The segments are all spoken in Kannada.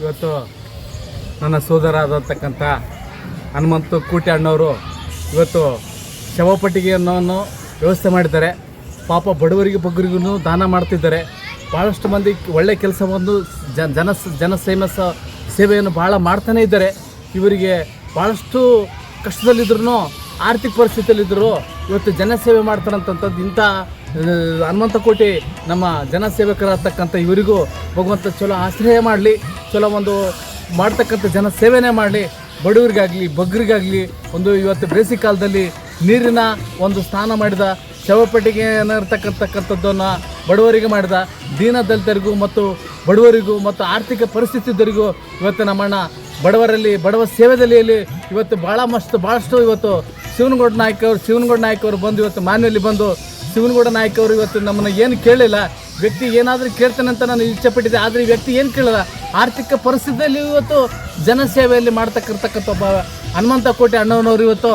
ಇವತ್ತು ನನ್ನ ಸೋದರ ಆದಂತಕ್ಕಂಥ ಹನುಮಂತು ಕೂಟಿ ಅಣ್ಣವರು ಇವತ್ತು ಶವಪಟ್ಟಿಗೆಯನ್ನು ವ್ಯವಸ್ಥೆ ಮಾಡಿದ್ದಾರೆ. ಪಾಪ ಬಡವರಿಗೆ ಬಗ್ಗರಿಗೂ ದಾನ ಮಾಡ್ತಿದ್ದಾರೆ. ಭಾಳಷ್ಟು ಮಂದಿ ಒಳ್ಳೆ ಕೆಲಸವನ್ನು ಜನ ಜನ ಜನಸೇವೆ ಸ ಸೇವೆಯನ್ನು ಭಾಳ ಮಾಡ್ತಾನೇ ಇದ್ದಾರೆ. ಇವರಿಗೆ ಭಾಳಷ್ಟು ಕಷ್ಟದಲ್ಲಿದ್ರೂ ಆರ್ಥಿಕ ಪರಿಸ್ಥಿತಿಯಲ್ಲಿದ್ದರು ಇವತ್ತು ಜನಸೇವೆ ಮಾಡ್ತಾರಂತಂಥದ್ದು ಇಂಥ ಹನುಮಂತಕೋಟೆ ಹನುಮಂತ ಕೋಟಿ ನಮ್ಮ ಜನಸೇವಕರಾಗ್ತಕ್ಕಂಥ ಇವರಿಗೂ ಭಗವಂತ ಚಲೋ ಆಶ್ರಯ ಮಾಡಲಿ, ಚಲೋ ಒಂದು ಮಾಡ್ತಕ್ಕಂಥ ಜನ ಸೇವೆನೇ ಮಾಡಲಿ. ಬಡವರಿಗಾಗಲಿ, ಬಗ್ರಿಗಾಗಲಿ ಒಂದು ಇವತ್ತು ಬೇಸಿಗೆ ಕಾಲದಲ್ಲಿ ನೀರಿನ ಒಂದು ಸ್ನಾನ ಮಾಡಿದ, ಶವಪೆಟ್ಟಿಗೆ ಇರ್ತಕ್ಕಂಥಕ್ಕಂಥದ್ದನ್ನು ಬಡವರಿಗೆ ಮಾಡಿದ, ದೀನ ದಲಿತರಿಗೂ ಮತ್ತು ಬಡವರಿಗೂ ಮತ್ತು ಆರ್ಥಿಕ ಪರಿಸ್ಥಿತಿದ್ದರಿಗೂ ಇವತ್ತು ನಮ್ಮಣ್ಣ ಬಡವರಲ್ಲಿ, ಬಡವ ಸೇವೆದಲ್ಲಿ ಇವತ್ತು ಭಾಳ ಮಸ್ತ್, ಭಾಳಷ್ಟು ಇವತ್ತು ಶಿವನಗೌಡ ನಾಯ್ಕ ಅವರು, ಶಿವನಗೌಡ ನಾಯ್ಕ ಅವರು ಬಂದು ಇವತ್ತು ಮಾನ್ಯಲ್ಲಿ ಬಂದು ಶಿವನಗೌಡ ನಾಯ್ಕ ಅವರು ಇವತ್ತು ನಮ್ಮನ್ನು ಏನು ಕೇಳಿಲ್ಲ. ವ್ಯಕ್ತಿ ಏನಾದರೂ ಕೇಳ್ತಾನಂತ ನಾನು ಇಚ್ಛೆ ಪಟ್ಟಿದ್ದೆ, ಆದರೆ ಈ ವ್ಯಕ್ತಿ ಏನು ಕೇಳಲ್ಲ. ಆರ್ಥಿಕ ಪರಿಸ್ಥಿತಿಯಲ್ಲಿ ಇವತ್ತು ಜನಸೇವೆಯಲ್ಲಿ ಮಾಡ್ತಕ್ಕಿರ್ತಕ್ಕಂಥ ಒಬ್ಬ ಹನುಮಂತ ಕೋಟೆ ಅಣ್ಣವನವರು ಇವತ್ತು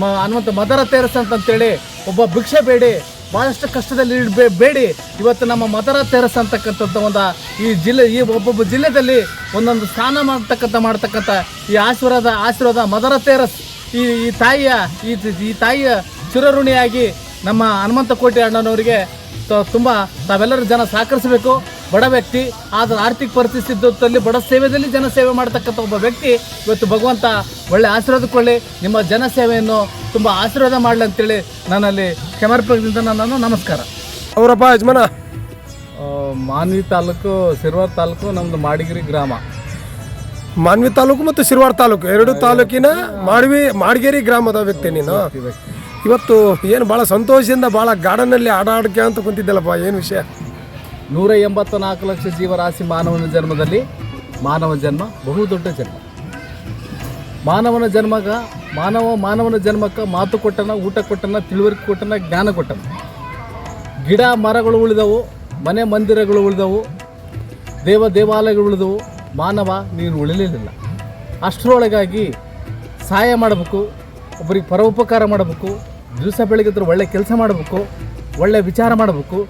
ಮ, ಹನುಮಂತ ಮದರ ತೇರಸ ಅಂತಂತೇಳಿ ಒಬ್ಬ ಭಿಕ್ಷೆ ಬೇಡಿ ಭಾಳಷ್ಟು ಕಷ್ಟದಲ್ಲಿ ಇಡಬೇ ಬೇಡಿ. ಇವತ್ತು ನಮ್ಮ ಮದರ ತೆರಸ್ ಅಂತಕ್ಕಂಥದ್ದು ಒಂದು ಈ ಜಿಲ್ಲೆ, ಈ ಒಬ್ಬೊಬ್ಬ ಜಿಲ್ಲೆಯಲ್ಲಿ ಒಂದೊಂದು ಸ್ಥಾನ ಮಾಡ್ತಕ್ಕಂಥ ಮಾಡ್ತಕ್ಕಂಥ ಈ ಆಶೀರ್ವಾದ ಆಶೀರ್ವಾದ ಮದರ ತೇರಸ್. ಈ ಈ ತಾಯಿಯ ಈ ಈ ತಾಯಿಯ ಚಿರಋಣಿಯಾಗಿ ನಮ್ಮ ಹನುಮಂತ ಕೋಟೆ ಅಣ್ಣನವರಿಗೆ ತುಂಬ ತಾವೆಲ್ಲರೂ ಜನ ಸಹಕರಿಸಬೇಕು. ಬಡ ವ್ಯಕ್ತಿ ಆದ್ರೆ ಆರ್ಥಿಕ ಪರಿಸ್ಥಿತಿ ಬಡ ಸೇವೆಯಲ್ಲಿ ಜನ ಸೇವೆ ಮಾಡ್ತಕ್ಕಂಥ ಒಬ್ಬ ವ್ಯಕ್ತಿ ಇವತ್ತು ಭಗವಂತ ಒಳ್ಳೆ ಆಶೀರ್ವಾದ ಕೊಳ್ಳಿ ನಿಮ್ಮ ಜನಸೇವೆಯನ್ನು ತುಂಬ ಆಶೀರ್ವಾದ ಮಾಡಲಿ ಅಂತೇಳಿ ನನ್ನಲ್ಲಿ ಕ್ಷಮಾರ್ಪಣದಿಂದ ನಾನು ನಮಸ್ಕಾರ. ಅವರಪ್ಪ ಯಜಮಾನ. ಮಾನ್ವಿ ತಾಲೂಕು ಸಿರ್ವಾರ್ ತಾಲೂಕು ನಮ್ಮದು ಮಾಡಿಗಿರಿ ಗ್ರಾಮ. ಮಾನ್ವಿ ತಾಲೂಕು ಮತ್ತು ಶಿರ್ವಾಡ ತಾಲೂಕು. ಎರಡು ತಾಲೂಕಿನ ಮಾಡ್ವಿ, ಮಾಡಗೇರಿ ಗ್ರಾಮದ ವ್ಯಕ್ತಿ ನೀನು. ಇವತ್ತು ಏನು ಭಾಳ ಸಂತೋಷದಿಂದ ಭಾಳ ಗಾರ್ಡನಲ್ಲಿ ಆಡಾಡ್ಕೆ ಅಂತ ಕುಂತಿದ್ದಲ್ಲಪ್ಪ, ಏನು ವಿಷಯ? ನೂರ ಎಂಬತ್ತ ನಾಲ್ಕು ಲಕ್ಷ ಜೀವರಾಶಿ ಮಾನವನ ಜನ್ಮದಲ್ಲಿ ಮಾನವ ಜನ್ಮ, ಬಹು ದೊಡ್ಡ ಜನ್ಮ. ಮಾನವನ ಜನ್ಮಗ, ಮಾನವ, ಮಾನವನ ಜನ್ಮಕ್ಕೆ ಮಾತು ಕೊಟ್ಟನ, ಊಟ ಕೊಟ್ಟನ, ತಿಳುವಳಿಕೆ ಕೊಟ್ಟನ, ಜ್ಞಾನ ಕೊಟ್ಟನ. ಗಿಡ ಮರಗಳು ಉಳಿದವು, ಮನೆ ಮಂದಿರಗಳು ಉಳಿದವು, ದೇವ ದೇವಾಲಯಗಳು ಉಳಿದವು. ಮಾನವ ನೀನು ಉಳಿಲಿಲ್ಲ. ಅಷ್ಟರೊಳಗಾಗಿ ಸಹಾಯ ಮಾಡಬೇಕು, ಒಬ್ಬರಿಗೆ ಪರೋಪಕಾರ ಮಾಡಬೇಕು, ದಿವಸ ಬೆಳಗ್ಗೆದ್ರೆ ಒಳ್ಳೆ ಕೆಲಸ ಮಾಡಬೇಕು, ಒಳ್ಳೆ ವಿಚಾರ ಮಾಡಬೇಕು,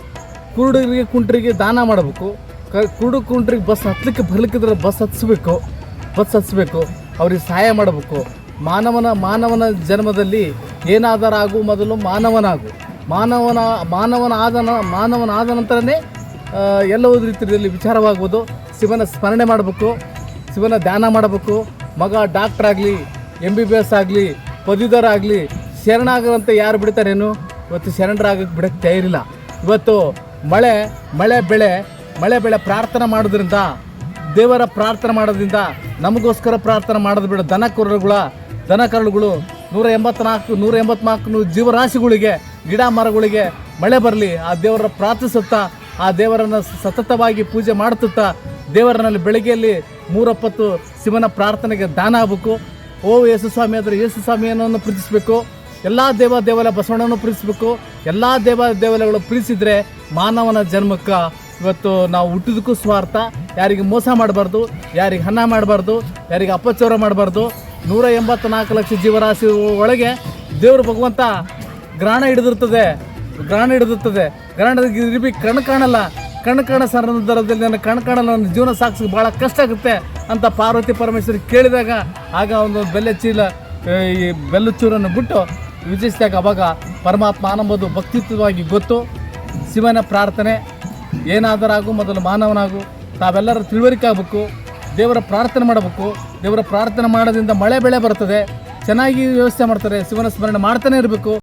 ಕುರುಡರಿಗೆ ಕುಂಟ್ರಿಗೆ ದಾನ ಮಾಡಬೇಕು, ಕ, ಕುರುಡು ಕುಂಟ್ರಿಗೆ ಬಸ್ ಹತ್ತಲಿಕ್ಕೆ ಬರ್ಲಿಕ್ಕಿದ್ರೆ ಬಸ್ ಹತ್ಸ್ಬೇಕು ಬಸ್ ಹತ್ಸ್ಬೇಕು, ಅವ್ರಿಗೆ ಸಹಾಯ ಮಾಡಬೇಕು. ಮಾನವನ ಮಾನವನ ಜನ್ಮದಲ್ಲಿ ಏನಾದರೂ ಆಗು ಮೊದಲು ಮಾನವನಾಗು. ಮಾನವನ ಮಾನವನ ಆದ ನ- ಮಾನವನ ಆದ ನಂತರನೇ ಎಲ್ಲವೂ ರೀತಿಯಲ್ಲಿ ವಿಚಾರವಾಗ್ಬೋದು. ಶಿವನ ಸ್ಮರಣೆ ಮಾಡಬೇಕು, ಶಿವನ ಧ್ಯಾನ ಮಾಡಬೇಕು. ಮಗ ಡಾಕ್ಟರ್ ಆಗಲಿ ಎಂ ಬಿ ಬಿ ಎಸ್ ಆಗಲಿ, ಪದವೀಧರ ಆಗಲಿ ಶರಣಾಗರಂತ ಯಾರು ಬಿಡ್ತಾರೇನು? ಇವತ್ತು ಶರಣರಾಗಕ್ಕೆ ಬಿಡಕ್ಕೆ ತಯಾರಿಲ್ಲ. ಇವತ್ತು ಮಳೆ ಮಳೆ ಬೆಳೆ ಮಳೆ ಬೆಳೆ ಪ್ರಾರ್ಥನೆ ಮಾಡೋದ್ರಿಂದ, ದೇವರ ಪ್ರಾರ್ಥನೆ ಮಾಡೋದ್ರಿಂದ ನಮಗೋಸ್ಕರ ಪ್ರಾರ್ಥನೆ ಮಾಡೋದು ಬಿಡ. ದನ ಕರುಗಳ ದನ ಕರುಳುಗಳು ನೂರ ಎಂಬತ್ನಾಲ್ಕು ನೂರ ಎಂಬತ್ನಾಲ್ಕು ಜೀವರಾಶಿಗಳಿಗೆ ಗಿಡ ಮರಗಳಿಗೆ ಮಳೆ ಬರಲಿ. ಆ ದೇವರ ಪ್ರಾರ್ಥಿಸುತ್ತಾ ಆ ದೇವರನ್ನು ಸತತವಾಗಿ ಪೂಜೆ ಮಾಡುತ್ತಾ ದೇವರನಲ್ಲಿ ಬೆಳಗ್ಗೆಯಲ್ಲಿ ಮೂರಪ್ಪತ್ತು ಶಿವನ ಪ್ರಾರ್ಥನೆಗೆ ದಾನ ಆಗಬೇಕು. ಓ ಯೇಸು ಸ್ವಾಮಿ ಆದರೆ ಯೇಸು ಸ್ವಾಮಿಯನ್ನು ಪ್ರೀತಿಸಬೇಕು. ಎಲ್ಲ ದೇವ ದೇವಾಲಯ ಬಸವಣ್ಣನೂ ಪ್ರೀತಿಸಬೇಕು. ಎಲ್ಲ ದೇವ ದೇವಾಲಯಗಳು ಪ್ರೀತಿಸಿದರೆ ಮಾನವನ ಜನ್ಮಕ್ಕೆ ಇವತ್ತು ನಾವು ಹುಟ್ಟಿದಕ್ಕೂ ಸ್ವಾರ್ಥ. ಯಾರಿಗೆ ಮೋಸ ಮಾಡಬಾರ್ದು, ಯಾರಿಗೆ ಹಣ ಮಾಡಬಾರ್ದು, ಯಾರಿಗೆ ಅಪಚೌರ ಮಾಡಬಾರ್ದು. ನೂರ ಎಂಬತ್ನಾಲ್ಕು ಲಕ್ಷ ಜೀವರಾಶಿ ಒಳಗೆ ದೇವರು ಭಗವಂತ ಗ್ರಹಣ ಹಿಡಿದಿರ್ತದೆ. ಗ್ರಹಣ ಹಿಡಿದಿರ್ತದೆ. ಗ್ರಹಣದ ಇರ್ಬೇಕು ಕಣ್ಣು ಕಾಣಲ್ಲ. ಕಣ್ಣು ಕಾಣ ಸಂದರ್ಭದಲ್ಲಿ ನನ್ನ ಕಣ್ಣು ಕಾಣಲ್ಲ ನನ್ನ ಜೀವನ ಸಾಗಿಸೋಕೆ ಭಾಳ ಕಷ್ಟ ಆಗುತ್ತೆ ಅಂತ ಪಾರ್ವತಿ ಪರಮೇಶ್ವರಿ ಕೇಳಿದಾಗ ಆಗ ಒಂದು ಬೆಲ್ಲ ಚೀಲ ಈ ಬೆಲ್ಲ ಚೂರನ್ನು ಬಿಟ್ಟು ವಿಜಯಿಸಿದಾಗ ಅವಾಗ ಪರಮಾತ್ಮ ಅನ್ನೋದು ಭಕ್ತಿತ್ವವಾಗಿ ಗೊತ್ತು. ಶಿವನ ಪ್ರಾರ್ಥನೆ, ಏನಾದರಾಗು ಮೊದಲು ಮಾನವನಾಗು, ತಾವೆಲ್ಲರೂ ತಿಳುವಳಿಕೆ ಆಗಬೇಕು, ದೇವರ ಪ್ರಾರ್ಥನೆ ಮಾಡಬೇಕು. ದೇವರ ಪ್ರಾರ್ಥನೆ ಮಾಡೋದ್ರಿಂದ ಮಳೆ ಬೆಳೆ ಬರ್ತದೆ, ಚೆನ್ನಾಗಿ ವ್ಯವಸ್ಥೆ ಮಾಡ್ತಾರೆ, ಶಿವನ ಸ್ಮರಣೆ ಮಾಡ್ತಾನೆ ಇರಬೇಕು.